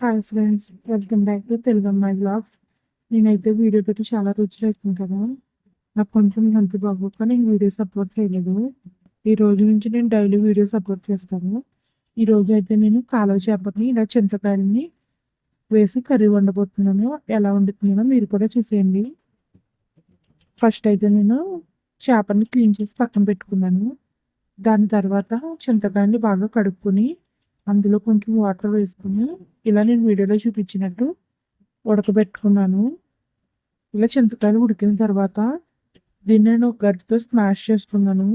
Hi friends welcome back to Telugu అమ్మాయి blogs నేనైతే video పెట్టి చాలా రోజులు అవుతుంది కదా. నాకు కొంచెం హెల్త్ బాగోక నేను వీడియోస్ అప్లోడ్ చేయలేదు. ఈ రోజు నుంచి నేను డైలీ వీడియోస్ అప్లోడ్ చేస్తాను. ఈ రోజు అయితే నేను కాలువ చేపని ఇలా చింతకాయలని వేసి కర్రీ వండబోతున్నాను. ఎలా వండుతున్నానో మీరు కూడా చూసేయండి. ఫస్ట్ అయితే నేను చేపని క్లీన్ చేసి పక్కన పెట్టుకున్నాను. దాని తర్వాత చింతకాయని బాగా కడుక్కొని అందులో కొంచెం వాటర్ వేసుకుని ఇలా నేను వీడియోలో చూపించినట్టు ఉడకబెట్టుకున్నాను. ఇలా చింతకాయలు ఉడికిన తర్వాత దీన్ని నేను ఒక స్మాష్ చేసుకున్నాను.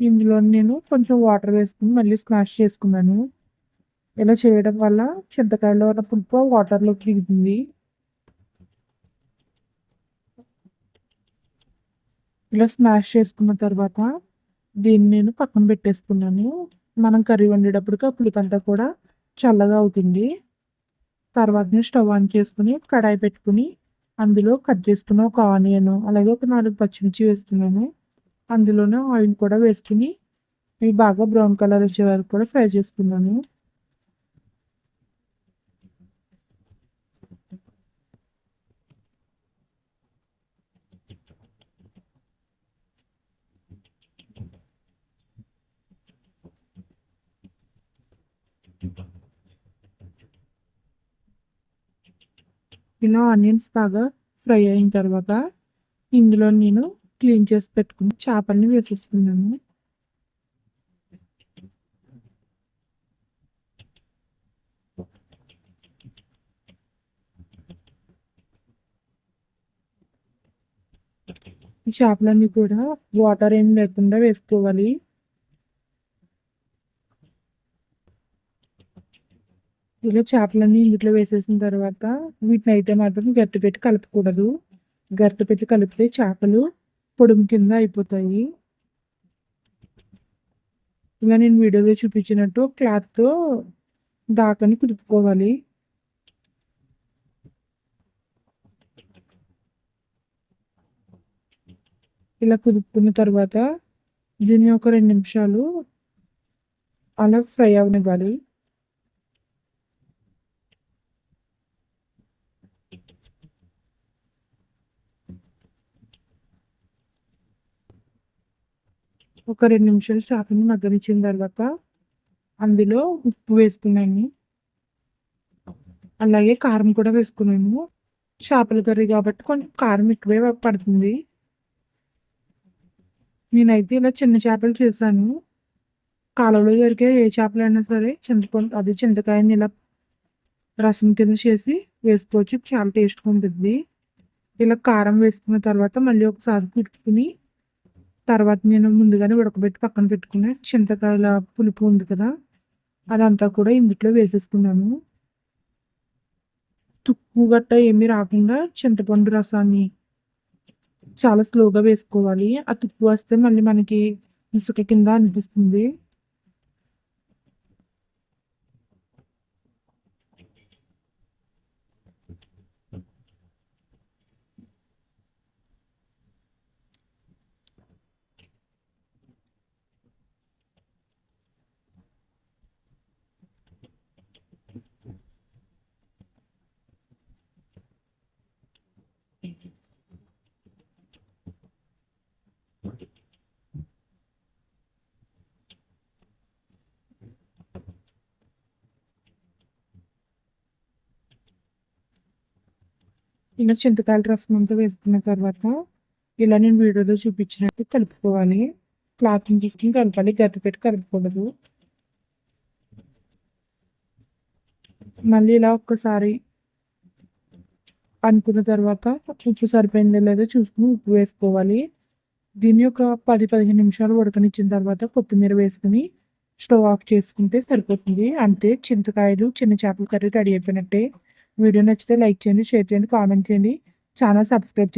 ఇందులో నేను కొంచెం వాటర్ వేసుకుని మళ్ళీ స్మాష్ చేసుకున్నాను. ఇలా చేయడం వల్ల చింతకాయలో ఉన్న పులుపు వాటర్లోకి దిగుతుంది. ఇలా స్మాష్ చేసుకున్న తర్వాత దీన్ని నేను పక్కన పెట్టేసుకున్నాను. మనం కర్రీ వండేటప్పటికి ఆ కూడా చల్లగా అవుతుంది. తర్వాతనే స్టవ్ ఆన్ చేసుకుని కడాయి పెట్టుకుని అందులో కట్ చేసుకున్న ఒక ఆనియన్ అలాగే ఒక నాలుగు పచ్చిమిర్చి వేసుకున్నాను అందులోనే ఆయిల్ కూడా వేసుకుని ఇవి బాగా బ్రౌన్ కలర్ వచ్చే వరకు కూడా ఫ్రై చేసుకున్నాను. ఇలా ఆనియన్స్ బాగా ఫ్రై అయిన తర్వాత ఇందులో నేను క్లీన్ చేసి పెట్టుకుని చేపల్ని వేసేసుకున్నాను. ఈ చేపలన్నీ కూడా వాటర్ ఏం లేకుండా వేసుకోవాలి. ఇలా చేపలన్నీ ఇందులో వేసేసిన తర్వాత వీటిని అయితే మాత్రం గట్టి పెట్టి కలపకూడదు. గట్టి పెట్టి కలిపితే చేపలు పొడుము కింద అయిపోతాయి. ఇలా నేను వీడియోలో చూపించినట్టు క్లాత్తో దాకని కుదుపుకోవాలి. ఇలా కుదుపుకున్న తర్వాత దీన్ని ఒక రెండు నిమిషాలు అలా ఫ్రై అవనివ్వాలి. ఒక రెండు నిమిషాలు చేపని మగ్గనిచ్చిన తర్వాత అందులో ఉప్పు వేసుకున్నాను. అలాగే కారం కూడా వేసుకున్నాను. చేపల కర్రీ కాబట్టి కొంచెం కారం ఎక్కువే పడుతుంది. నేనైతే ఇలా చిన్న చేపలు చేశాను. కాలంలో దొరికే ఏ చేపలైనా సరే చింతపండు అది చింతకాయని ఇలా రసం కింద చేసి వేసుకోవచ్చు. చాలా టేస్ట్గా ఉంటుంది. ఇలా కారం వేసుకున్న తర్వాత మళ్ళీ ఒకసారి కుట్టుకుని తర్వాత నేను ముందుగానే ఉడకబెట్టి పక్కన పెట్టుకున్న చింతకాయల పులుపు ఉంది కదా అదంతా కూడా ఇందుట్లో వేసేసుకున్నాను తుక్కు గట్ట ఏమీ రాకుండా చింతపండు రసాన్ని చాలా స్లోగా వేసుకోవాలి. ఆ తుక్కు వస్తే మళ్ళీ మనకి ఇసుక కింద అనిపిస్తుంది. ఇలా చింతకాయల రసం అంతా వేసుకున్న తర్వాత ఇలా నేను వీడియోలో చూపించినట్టు కలుపుకోవాలి. క్లాత్ని తీసుకుని కలపాలి. గట్టి పెట్టి కలపకూడదు. మళ్ళీ ఇలా ఒక్కసారి అనుకున్న తర్వాత ఉప్పు సరిపోయిందో లేదో చూసుకుని ఉప్పు వేసుకోవాలి. దీన్ని ఒక పది పదిహేను నిమిషాలు ఉడకనిచ్చిన తర్వాత కొత్తిమీర వేసుకుని స్టవ్ ఆఫ్ చేసుకుంటే సరిపోతుంది. అంతే చింతకాయలు చిన్న చేపల కర్రీ రెడీ అయిపోయినట్టే. వీడియో నచ్చితే లైక్ చేయండి షేర్ చేయండి కామెంట్ చేయండి. Channel subscribe